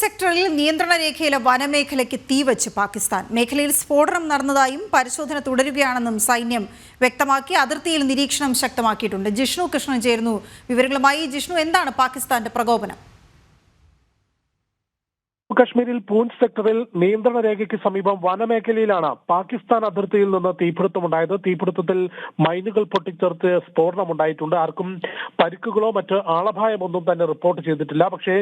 സെക്ടറിൽ നിയന്ത്രണ രേഖയിലെ വനമേഖലയ്ക്ക് തീവച്ച് പാകിസ്ഥാൻ. മേഖലയിൽ സ്ഫോടനം നടന്നതായും പരിശോധന തുടരുകയാണെന്നും സൈന്യം വ്യക്തമാക്കി. അതിർത്തിയിൽ നിരീക്ഷണം ശക്തമാക്കിയിട്ടുണ്ട്. ജിഷ്ണു കൃഷ്ണൻ ചേരുന്നു വിവരങ്ങളുമായി. ജിഷ്ണു എന്താണ് പാകിസ്ഥാന്റെ പ്രകോപനം? കശ്മീരിൽ പൂഞ്ച് സെക്ടറിൽ നിയന്ത്രണ രേഖയ്ക്ക് സമീപം വനമേഖലയിലാണ് പാകിസ്ഥാൻ അതിർത്തിയിൽ നിന്ന് തീപിടുത്തമുണ്ടായത്. തീപിടുത്തത്തിൽ മൈനുകൾ പൊട്ടിച്ചേർത്ത് സ്ഫോടനമുണ്ടായിട്ടുണ്ട്. ആർക്കും പരിക്കുകളോ മറ്റ് ആളപായമൊന്നും തന്നെ റിപ്പോർട്ട് ചെയ്തിട്ടില്ല. പക്ഷേ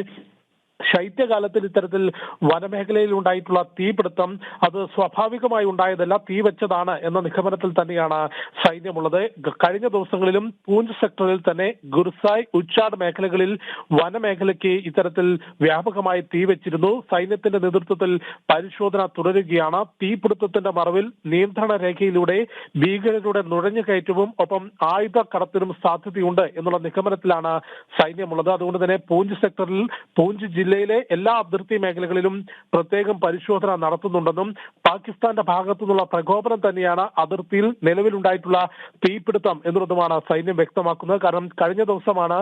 ശൈത്യകാലത്തിൽ ഇത്തരത്തിൽ വനമേഖലയിൽ ഉണ്ടായിട്ടുള്ള തീപിടുത്തം അത് സ്വാഭാവികമായി ഉണ്ടായതല്ല തീ വെച്ചതാണ് എന്ന നിഗമനത്തിൽ തന്നെയാണ് സൈന്യമുള്ളത്. കഴിഞ്ഞ ദിവസങ്ങളിലും പൂഞ്ച് സെക്ടറിൽ തന്നെ ഗുർസായ് ഉച്ചാട് മേഖലകളിൽ വനമേഖലയ്ക്ക് ഇത്തരത്തിൽ വ്യാപകമായി തീ വെച്ചിരുന്നു. സൈന്യത്തിന്റെ നേതൃത്വത്തിൽ പരിശോധന തുടരുകയാണ്. തീപിടുത്തത്തിന്റെ മറവിൽ നിയന്ത്രണ രേഖയിലൂടെ ഭീകരരുടെ നുഴഞ്ഞുകയറ്റവും ഒപ്പം ആയുധ കടത്തിനും സാധ്യതയുണ്ട് എന്നുള്ള നിഗമനത്തിലാണ് സൈന്യമുള്ളത്. അതുകൊണ്ട് തന്നെ പൂഞ്ച് സെക്ടറിൽ പൂഞ്ച് ജില്ലയിലെ എല്ലാ അതിർത്തി മേഖലകളിലും പ്രത്യേകം പരിശോധന നടത്തുന്നുണ്ടെന്നും പാകിസ്ഥാന്റെ ഭാഗത്തു നിന്നുള്ള പ്രകോപനം തന്നെയാണ് അതിർത്തിയിൽ നിലവിലുണ്ടായിട്ടുള്ള തീപിടുത്തം എന്നുള്ളതുമാണ് സൈന്യം വ്യക്തമാക്കുന്നത്. കാരണം കഴിഞ്ഞ ദിവസമാണ്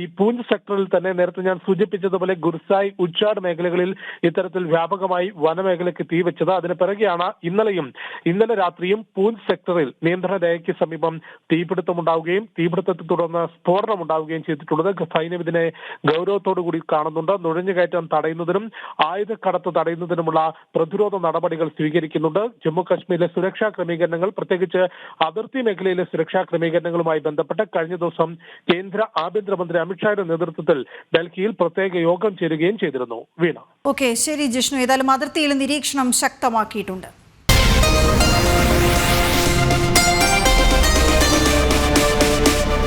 ഈ പൂഞ്ച് സെക്ടറിൽ തന്നെ നേരത്തെ ഞാൻ സൂചിപ്പിച്ചതുപോലെ ഗുർസായ് ഉച്ചാട് മേഖലകളിൽ ഇത്തരത്തിൽ വ്യാപകമായി വനമേഖലയ്ക്ക് തീ വെച്ചത്. അതിന് പിറകെയാണ് ഇന്നലെയും ഇന്നലെ രാത്രിയും പൂഞ്ച് സെക്ടറിൽ നിയന്ത്രണ രേഖയ്ക്ക് സമീപം തീപിടുത്തമുണ്ടാവുകയും തീപിടുത്തത്തെ തുടർന്ന് സ്ഫോടനം ഉണ്ടാവുകയും ചെയ്തിട്ടുള്ളത് സൈന്യം ഇതിനെ ഗൗരവത്തോടു കൂടി കാണുന്നുണ്ട്. നുഴഞ്ഞുകയറ്റം തടയുന്നതിനും ആയുധക്കടത്ത് തടയുന്നതിനുമുള്ള പ്രതിരോധ നടപടികൾ സ്വീകരിക്കുന്നുണ്ട്. ജമ്മു കാശ്മീരിലെ സുരക്ഷാ ക്രമീകരണങ്ങൾ പ്രത്യേകിച്ച് അതിർത്തി മേഖലയിലെ സുരക്ഷാ ക്രമീകരണങ്ങളുമായി ബന്ധപ്പെട്ട് കഴിഞ്ഞ ദിവസം കേന്ദ്ര ആഭ്യന്തരമന്ത്രി അമിത്ഷായുടെ നേതൃത്വത്തിൽ ഡൽഹിയിൽ പ്രത്യേക യോഗം ചേരുകയും ചെയ്തിരുന്നു. വീണ. ഓക്കെ ശരി ജിഷ്ണു. ഏതായാലും അതിർത്തിയിൽ നിരീക്ഷണം ശക്തമാക്കിയിട്ടുണ്ട്.